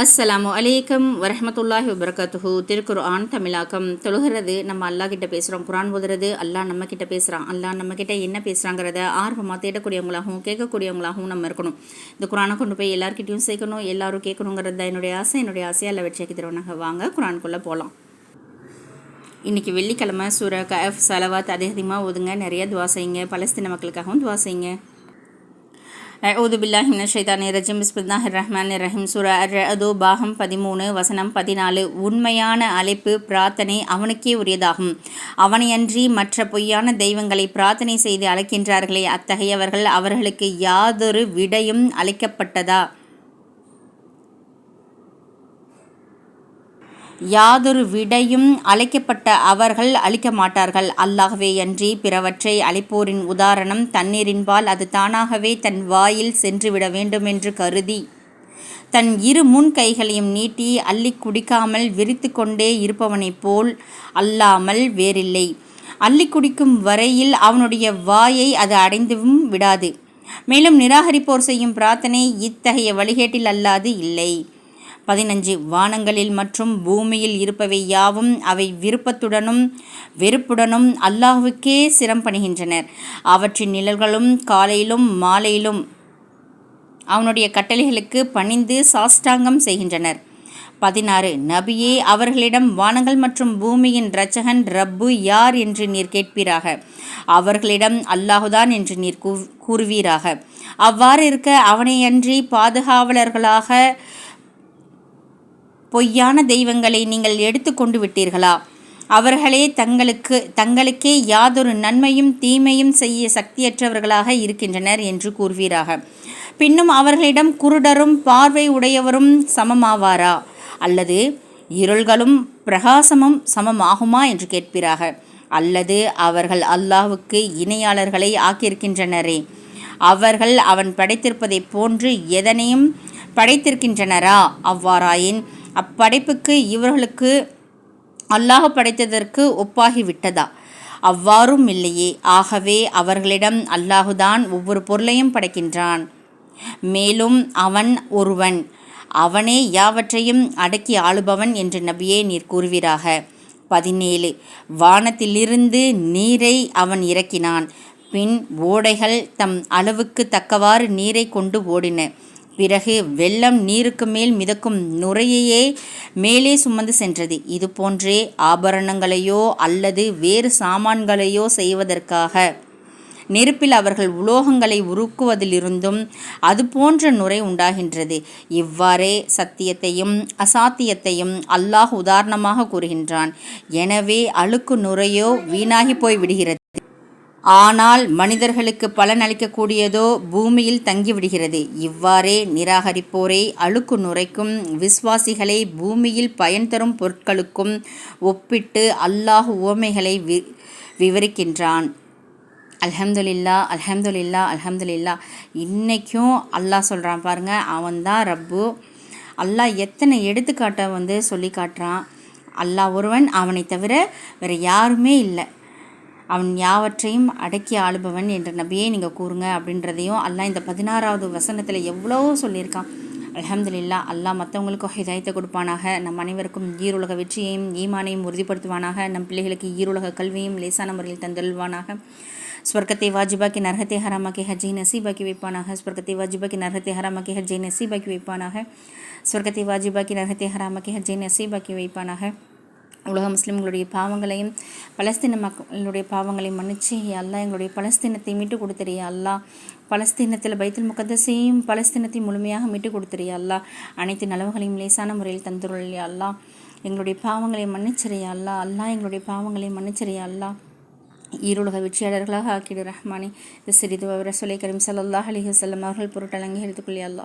அஸ்ஸலாமு அலைக்கம் வரமத்துல்லாஹி வபரகாத்துஹு. திருக்குர் தமிழாக்கம் தொழுகிறது. நம்ம அல்லா கிட்ட பேசுகிறோம் குரான் ஓதுறது. அல்லா நம்ம கிட்ட பேசுகிறான் அல்லா நம்ம கிட்ட என்ன பேசுகிறாங்கிறத ஆர்வமாக தேடக்கூடியவங்களாகவும் கேட்கக்கூடியவங்களாகவும் நம்ம இருக்கணும். இந்த குரானை கொண்டு போய் எல்லாருக்கிட்டையும் சேர்க்கணும் எல்லாரும் கேட்கணுங்கிறது தான் என்னுடைய ஆசை. என்னுடைய ஆசையை அல்ல வச்சு தருவனாக. வாங்க குரான்குள்ளே போகலாம் இன்றைக்கி வெள்ளிக்கிழமை சூர கஃப் சலவாத் அதிகமாக ஓதுங்க. நிறைய துவா செய்யுங்க. பலஸ்தீன மக்களுக்காகவும் துவா செய்யுங்க. அவுது பில்லாஹின் ஷைதானி ரஜிம். பிஸ்மில்லாஹ் ரஹ்மான் ரஹீம். சுரா அது பாகம் பதிமூணு வசனம் பதினாலு. உண்மையான அழைப்பு பிரார்த்தனை அவனுக்கே உரியதாகும். அவனையன்றி மற்ற பொய்யான தெய்வங்களை பிரார்த்தனை செய்து அழைக்கின்றார்களே அத்தகையவர்கள் அவர்களுக்கு யாதொரு விடையும் அழைக்கப்பட்டதா யாதொரு விடையும் அழைக்கப்பட்ட அவர்கள் அளிக்க மாட்டார்கள். அல்லாகவே அன்றி பிறவற்றை அழைப்போரின் உதாரணம் தண்ணீரின்பால் அது தானாகவே தன் வாயில் சென்றுவிட வேண்டுமென்று கருதி தன் இரு முன் கைகளையும் நீட்டி அள்ளி குடிக்காமல் விரித்து கொண்டே இருப்பவனைப் போல் அல்லாமல் வேறில்லை. அள்ளி குடிக்கும் வரையில் அவனுடைய வாயை அது அடைந்தும் விடாது. மேலும் நிராகரிப்போர் செய்யும் பிரார்த்தனை இத்தகைய வழிகேட்டில் அல்லாது இல்லை. பதினஞ்சு வானங்களில் மற்றும் பூமியில் இருப்பவை யாவும் அவை விருப்பத்துடனும் வெறுப்புடனும் அல்லாஹுக்கே சிரம் பணிகின்றனர். அவற்றின் நிழல்களும் காலையிலும் மாலையிலும் அவனுடைய கட்டளைகளுக்கு பணிந்து சாஷ்டாங்கம் செய்கின்றனர். பதினாறு நபியே அவர்களிடம் வானங்கள் மற்றும் பூமியின் இரட்சகன் ரப்பு யார் என்று நீர் கேட்பீராக? அவர்களிடம் அல்லாஹுதான் என்று நீர் கூறுவீராக? அவ்வாறு இருக்க அவனையன்றி பாதுகாவலர்களாக பொய்யான தெய்வங்களை நீங்கள் எடுத்து கொண்டு விட்டீர்களா? அவர்களே தங்களுக்கு தங்களுக்கே யாதொரு நன்மையும் தீமையும் செய்ய சக்தியற்றவர்களாக இருக்கின்றனர் என்று கூறுவீராக. பின்னும் அவர்களிடம் குருடரும் பார்வை உடையவரும் சமமாவாரா? அல்லது இருள்களும் பிரகாசமும் சமமாகுமா என்று கேட்பீராக. அல்லது அவர்கள் அல்லாஹுக்கு இணையாளர்களை ஆக்கியிருக்கின்றனரே. அவர்கள் அவன் படைத்திருப்பதைப் போன்று எதனையும் படைத்திருக்கின்றனரா? அவ்வாறாயின் அப்படைப்புக்கு இவர்களுக்கு அல்லாஹ் படைத்ததற்கு ஒப்பாகிவிட்டதா? அவ்வாறும் இல்லையே. ஆகவே அவர்களிடம் அல்லாஹுதான் ஒவ்வொரு பொருளையும் படைக்கின்றான். மேலும் அவன் ஒருவன். அவனே யாவற்றையும் அடக்கி ஆளுபவன் என்று நபியே நீர் கூறுவீராக. பதினேழு. வானத்திலிருந்து நீரை அவன் இறக்கினான். பின் ஓடைகள் தம் அளவுக்கு தக்கவாறு நீரை கொண்டு ஓடின. பிறகு வெள்ளம் நீருக்கு மேல் மிதக்கும் நுரையையே மேலே சுமந்து சென்றது. இது போன்றே ஆபரணங்களையோ அல்லது வேறு சாமான்களையோ செய்வதற்காக. நெருப்பில் அவர்கள் உலோகங்களை உருக்குவதிலிருந்தும் அது போன்ற நுரை உண்டாகின்றது. இவ்வாறே சத்தியத்தையும் அசாத்தியத்தையும் அல்லாஹ் உதாரணமாக கூறுகின்றான். எனவே அழுக்கு நுரையோ வீணாகி போய் விடுகிறது ஆனால் மனிதர்களுக்கு பலன் அளிக்கக்கூடியதோ பூமியில் தங்கிவிடுகிறது. இவ்வாறே நிராகரிப்போரை அழுக்கு நுரைக்கும் விஸ்வாசிகளை பூமியில் பயன் தரும் பொருட்களுக்கும் ஒப்பிட்டு அல்லாஹ் உவமைகளை வி விவரிக்கின்றான். அல்ஹம்துலில்லா அல்ஹம்துலில்லா அல்ஹம்துலில்லா. இன்றைக்கும் அல்லாஹ் சொல்கிறான் பாருங்கள் அவன்தான் ரப்பு. அல்லாஹ் எத்தனை எடுத்துக்காட்டை வந்து சொல்லி காட்டுறான். அல்லாஹ் ஒருவன் அவனை தவிர வேறு யாருமே இல்லை. அவன் யாவற்றையும் அடக்கி ஆளுபவன் என்ற நபியே நீங்கள் கூறுங்க அப்படின்றதையும் அல்லாஹ் இந்த பதினாறாவது வசனத்தில் எவ்வளோ சொல்லியிருக்கான். அலமதுல்லா அல்லாஹ் மற்றவங்களுக்கும் ஹிதாயத்தை கொடுப்பானாக. நம் அனைவருக்கும் ஈருலக வெற்றியையும் ஈமானையும் உறுதிப்படுத்துவானாக. நம் பிள்ளைகளுக்கு ஈருலக கல்வியும் லேசான முறையில் தந்தல்வானாக ஸ்வர்க்கத்தை வாஜிபாக்கி நரகத்தை ஹராமாக்கி ஹஜ்ஜை நசீபாக்கி வைப்பானாக. ஸ்வர்க்கத்தை வாஜிபாக்கி நரகத்தை ஹராமாக்கி ஹஜ்ஜை நசீபாக்கி வைப்பானாக. ஸ்வர்க்கத்தை வாஜிபாக்கி நரகத்தை ஹராமாக்கி ஹஜ்ஜை நசீபாக்கி வைப்பானாக. உலக முஸ்லீம்களுடைய பாவங்களையும் பலஸ்தீன மக்களுடைய பாவங்களையும் மன்னிச்சு அல்லா எங்களுடைய பலஸ்தீனத்தை மீட்டு கொடுத்துறிய அல்லா பலஸ்தீனத்தில் பைத்தல் முகத்தசையும் பலஸ்தீனத்தை முழுமையாக மீட்டு கொடுத்துறிய அல்லா அனைத்து நலவுகளையும் லேசான முறையில் தந்துருள் அல்லா எங்களுடைய பாவங்களை மன்னிச்சிறியா அல்லா அல்லா எங்களுடைய பாவங்களை மன்னிச்சிறியா அல்லா ஈருலக வெற்றியாளர்களாக ஆக்கிடு ரஹ்மானி. சிறிது ரசோலை கரீம் சல்லாஹ் அலி வல்லம் அவர்கள் பொருட்டலங்கி எடுத்துக்கொள்ளி அல்லா